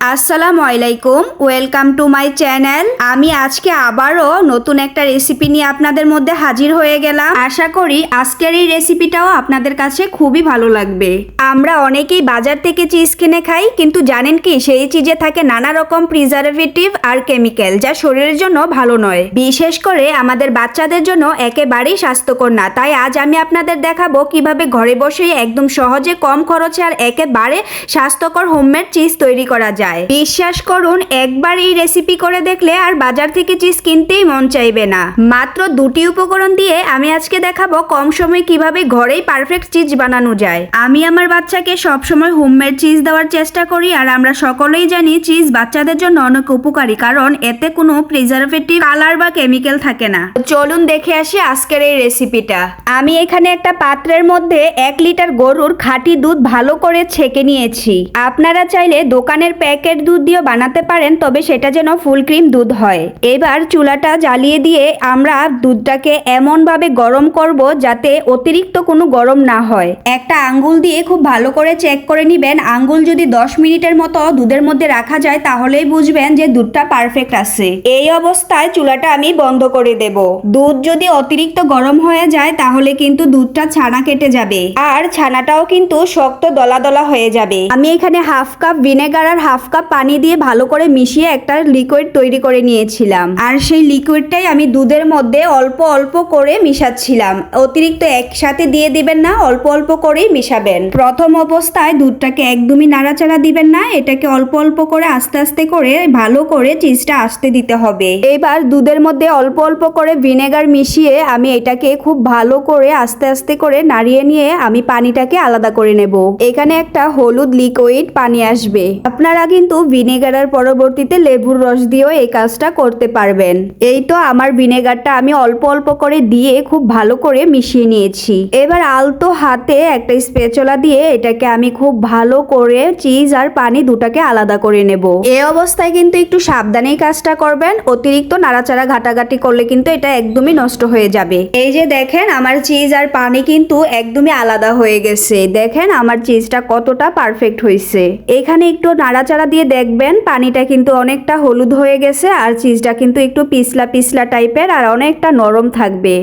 আসসালামু আলাইকুম, welcome to my channel. আমি আজকে আবারও নতুন একটা রেসিপি নিয়ে আপনাদের মধ্যে হাজির হয়ে গেলাম। আশা করি আজকের এই রেসিপিটাও আপনাদের কাছে খুবই ভালো লাগবে। আমরা অনেকেই বাজার থেকে চিজ কিনে খাই, কিন্তু জানেন কি, সেই চিজে থাকে নানা রকম প্রিজারভেটিভ আর কেমিক্যাল যা শরীরের জন্য ভালো নয়। বিশেষ করে আমাদের বাচ্চাদের জন্য একেবারেই স্বাস্থ্যকর না। তাই আজ আমি আপনাদের দেখাবো কীভাবে ঘরে বসেই একদম সহজে কম খরচে আর একেবারে স্বাস্থ্যকর হোমমেড চিজ তৈরি করা যায়। বিশ্বাস করুন, একবার এই রেসিপি করে দেখলে আর বাজার থেকে চিজ কিনতেই মন চাইবে না। মাত্র দুটি উপকরণ দিয়ে আমি আজকে দেখাবো কম সময়ে কীভাবে ঘরেই পারফেক্ট চিজ বানানো যায়। আমি আমার বাচ্চাকে সবসময় হোমমেড চিজ দেওয়ার চেষ্টা করি আর আমরা সকলেই জানি চিজ বাচ্চাদের জন্য অনেক উপকারী, কারণ এতে কোনো প্রিজারভেটিভ কালার বা কেমিক্যাল থাকে না। চলুন দেখে আসি আজকের এই রেসিপিটা আমি এখানে একটা পাত্রের মধ্যে এক লিটার গরুর খাঁটি দুধ ভালো করে ছেঁকে নিয়েছি। আপনারা চাইলে দোকানের প্যাকেট দুধ দিয়েও বানাতে পারেন, তবে সেটা যেন ফুল ক্রিম দুধ হয়। এবার চুলাটা জ্বালিয়ে দিয়ে আমরা দুধটাকে এমনভাবে গরম করব যাতে অতিরিক্ত কোনো গরম না হয়। একটা আঙ্গুল দিয়ে খুব ভালো করে চেক করে নিবেন। আঙ্গুল যদি দশ মিনিটের মতো দুধের মধ্যে রাখা যায়, তাহলেই বুঝবেন যে দুধটা পারফেক্ট আছে। এই অবস্থায় চুলাটা আমি বন্ধ করে দেব। দুধ যদি অতিরিক্ত গরম হয়ে যায়, তাহলে কিন্তু দুধটা ছানা কেটে যাবে। আর ছানাটাও কিন্তু শক্ত দলা দলা হয়ে যাবে। আমি এখানে হাফ কাপ ভিনেগার আর হাফ কাপ পানি দিয়ে ভালো করে মিশিয়ে একটা লিকুইড তৈরি করে নিয়েছিলাম। আর সেই লিকুইডটাই আমি দুধের মধ্যে অল্প অল্প করে মিশাচ্ছিলাম। অতিরিক্ত একসাথে দিয়ে দিবেন না, অল্প অল্প করেই মিশাবেন। প্রথম অবস্থায় দুধটাকে একদমই নাড়াচাড়া দিবেন না, এটাকে অল্প অল্প করে আস্তে আস্তে করে ভালো করে চিজটা আসতে দিতে হবে। এবার দুধের মধ্যে অল্প অল্প করে ভিনেগার মিশিয়ে আমি এটাকে খুব ভালো করে আস্তে আস্তে করে নাড়িয়ে নিয়ে আমি পানিটাকে আলাদা করে নেব। এখানে একটা হলুদ লিকুইড পানি আসবে। আপনারা কিন্তু ভিনেগার আর পরবর্তীতে লেবুর রস দিয়েও এই কাজটা করতে পারবেন। এই তো আমার ভিনেগারটা আমি অল্প অল্প করে দিয়ে খুব ভালো করে মিশিয়ে নিয়েছি। এবার আলতো হাতে একটা স্পেচলা দিয়ে এটাকে আমি খুব ভালো করে চিজ আর পানি দুটাকে আলাদা করে নেব। এই অবস্থায় কিন্তু একটু সাবধানেই কাজটা করবেন। অতিরিক্ত নাড়াচাড়া ঘাটাঘাটি করলে কিন্তু এটা একদমই নষ্ট হয়ে যাবে। এই যে দেখেন, আমার চিজ আর পানি কিন্তু একদমই আলাদা হয়ে গেছে। দেখেন, আমার চিজটা কতটা পারফেক্ট হয়েছে এখানে একটু নাড়াচাড়া দিয়ে দেখবেন, পানিটা কিন্তু অনেকটা হলুদ হয়ে গেছে আর চিজটা কিন্তু একটু পিছলা পিছলা টাইপের আর অনেকটা নরম থাকবে।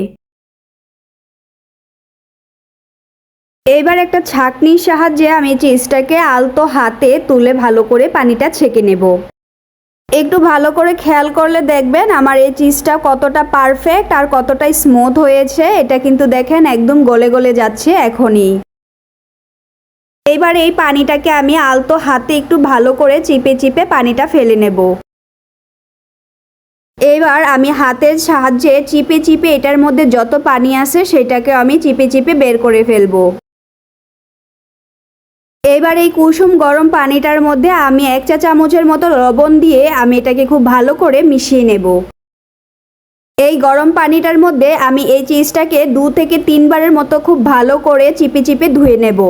এবার একটা ছাঁকনির সাহায্যে আমি চিজটাকে আলতো হাতে তুলে ভালো করে পানিটা ছেঁকে নেব। একটু ভালো করে খেয়াল করলে দেখবেন আমার এই চিজটা কতটা পারফেক্ট আর কতটা স্মুথ হয়েছে, এটা কিন্তু দেখেন একদম গলে গলে যাচ্ছে এখনই। এবার এই পানিটাকে আমি আলতো হাতে একটু ভালো করে চিপে চিপে পানিটা ফেলে নেব। এবার আমি হাতের সাহায্যে চিপে চিপে এটার মধ্যে যত পানি আছে সেটাকে আমি চিপে চিপে বের করে ফেলব। এবার এই কুসুম গরম পানিটার মধ্যে আমি এক চা চামচের মতো লবণ দিয়ে আমি এটাকে খুব ভালো করে মিশিয়ে নেব। এই গরম পানিটার মধ্যে আমি এই চিজটাকে দু থেকে তিনবারের মতো খুব ভালো করে চিপে চিপে ধুয়ে নেব।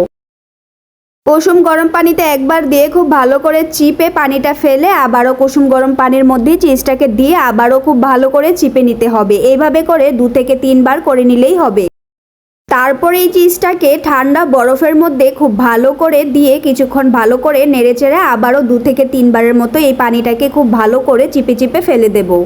কুসুম গরম পানিতে একবার দিয়ে খুব ভালো করে চিপে পানিটা ফেলে আবারও কুসুম গরম পানির মধ্যে চিজটাকে দিয়ে আবারও খুব ভালো করে চিপে নিতে হবে। এইভাবে করে দু থেকে তিনবার করে নিলেই হবে। তারপর এই চিজটাকে ঠান্ডা বরফের মধ্যে খুব ভালো করে দিয়ে কিছুক্ষণ ভালো করে নেড়েচেড়ে আবারও দু থেকে তিনবারের মতো এই পানিটাকে খুব ভালো করে চিপে চিপে ফেলে দেবো।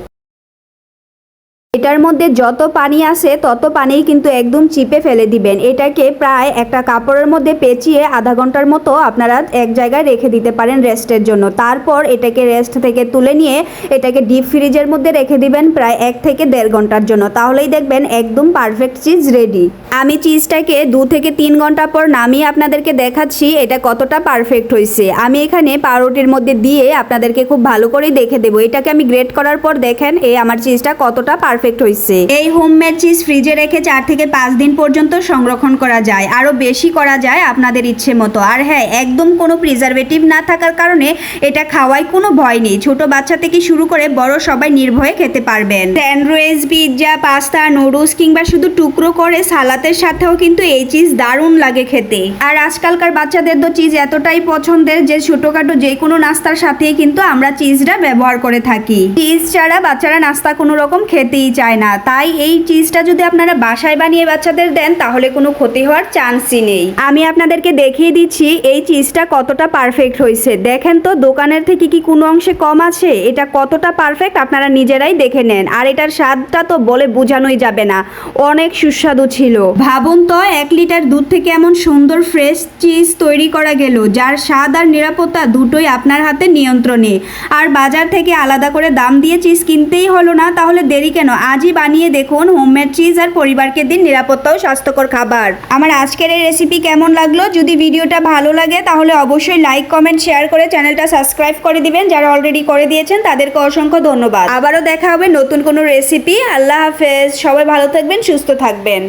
এটার মধ্যে যত পানি আসে তত পানি কিন্তু একদম চিপে ফেলে দিবেন। এটাকে প্রায় একটা কাপড়ের মধ্যে পেঁচিয়ে আধা ঘণ্টার মতো আপনারা এক জায়গায় রেখে দিতে পারেন রেস্টের জন্য। তারপর এটাকে রেস্ট থেকে তুলে নিয়ে এটাকে ডিপ ফ্রিজের মধ্যে রেখে দিবেন প্রায় এক থেকে দেড় ঘণ্টার জন্য। তাহলেই দেখবেন একদম পারফেক্ট চিজ রেডি। আমি চিজটাকে দু থেকে তিন ঘণ্টা পর নামিয়ে আপনাদেরকে দেখাচ্ছি এটা কতটা পারফেক্ট হয়েছে। আমি এখানে পাউরুটির মধ্যে দিয়ে আপনাদেরকে খুব ভালো করেই দেখে দেবো। এটাকে আমি গ্রেট করার পর দেখেন এই আমার চিজটা কতটা পারফেক্ট হয়েছে এই হোমমেড চিজ ফ্রিজে রেখে চার থেকে পাঁচ দিন পর্যন্ত সংরক্ষণ করা যায়। আরও বেশি করা যায় আপনাদের ইচ্ছে মতো। আর হ্যাঁ একদম কোনো প্রিজারভেটিভ না থাকার কারণে এটা খাওয়ায় কোনো ভয় নেই। ছোট বাচ্চা থেকে শুরু করে বড় সবাই নির্ভয়ে খেতে পারবেন। স্যান্ডউইচ, পিৎজা, পাস্তা, নুডলস কিংবা শুধু টুকরো করে সালাতের সাথেও কিন্তু এই চিজ দারুণ লাগে খেতে। আর আজকালকার বাচ্চাদের তো চিজ এতটাই পছন্দের যে ছোটখাটো যে কোনো নাস্তার সাথেই কিন্তু আমরা চিজটা ব্যবহার করে থাকি। চিজ ছাড়া বাচ্চারা নাস্তা কোনো রকম খেতেই চায় না। তাই এই চিজটা যদি আপনারা বাসায় বানিয়ে বাচ্চাদের দেন, তাহলে কোনো ক্ষতি হওয়ার চান্সই নেই। আমি আপনাদেরকে দেখিয়ে দিচ্ছি, এই চিজটা কতটা পারফেক্ট হয়েছে। দেখেন তো, দোকানের থেকে কি কোনো অংশে কম আছে? এটা কতটা পারফেক্ট আপনারা নিজেরাই দেখে নেন। আর এটার স্বাদটা তো বলে বোঝানোই যাবে না। অনেক সুস্বাদু ছিল। ভাবুন তো, এক লিটার দুধ থেকে এমন সুন্দর ফ্রেশ চিজ তৈরি করা গেল, যার স্বাদ আর নিরাপত্তা দুটোই আপনার হাতে নিয়ন্ত্রণে। আর বাজার থেকে আলাদা করে দাম দিয়ে চিজ কিনতেই হলো না, তাহলে দেরি কেন? আজই বানিয়ে দেখুন হোমমেড চিজ আর পরিবারকে দিন নিরাপত্তা ও স্বাস্থ্যকর খাবার। আমার আজকের এই রেসিপি কেমন লাগল? যদি ভিডিওটা ভালো লাগে, তাহলে অবশ্যই লাইক কমেন্ট শেয়ার করে চ্যানেলটা সাবস্ক্রাইব করে দিবেন। যারা অলরেডি করে দিয়েছেন, তাদেরকে অসংখ্য ধন্যবাদ। আবারও দেখা হবে নতুন কোনো রেসিপি আল্লাহ হাফেজ। সবাই ভালো থাকবেন, সুস্থ থাকবেন।